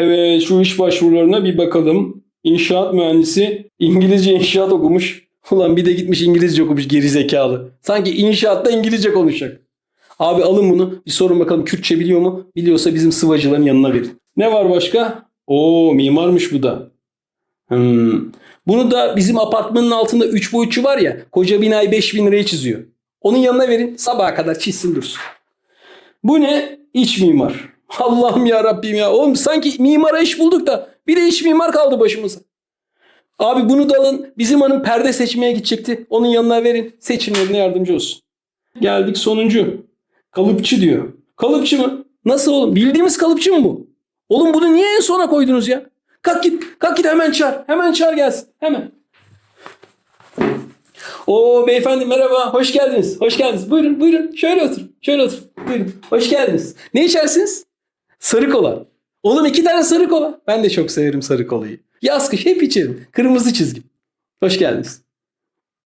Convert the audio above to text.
Evet şu iş başvurularına bir bakalım. İnşaat mühendisi İngilizce inşaat okumuş. Ulan bir de gitmiş İngilizce okumuş geri zekalı. Sanki inşaatta İngilizce konuşacak. Abi alın bunu bir sorun bakalım Kürtçe biliyor mu? Biliyorsa bizim sıvacıların yanına verin. Ne var başka? Oo mimarmış bu da. Hmm. Bunu da bizim apartmanın altında 3 boyutçu var ya koca binayı 5000 liraya çiziyor. Onun yanına verin sabaha kadar çizsin dursun. Bu ne? İç mimar. Allah'ım ya Rabbim ya. Oğlum sanki mimara iş bulduk da bir de iç mimar kaldı başımıza. Abi bunu da alın. Bizim hanım perde seçmeye gidecekti. Onun yanına verin. Seçimlerine yardımcı olsun. Geldik sonuncu. Kalıpçı diyor. Kalıpçı mı? Nasıl oğlum? Bildiğimiz kalıpçı mı bu? Oğlum bunu niye en sona koydunuz ya? Kalk git. Kalk git hemen çağır. Hemen çağır gelsin. Hemen. Oo beyefendi merhaba. Hoş geldiniz. Hoş geldiniz. Buyurun buyurun. Şöyle oturun. Şöyle oturun. Buyurun. Hoş geldiniz. Ne içersiniz? Sarı kola. Oğlum iki tane sarı kola. Ben de çok severim sarı kolayı. Yaz kış hep içerim. Kırmızı çizgi. Hoş geldiniz.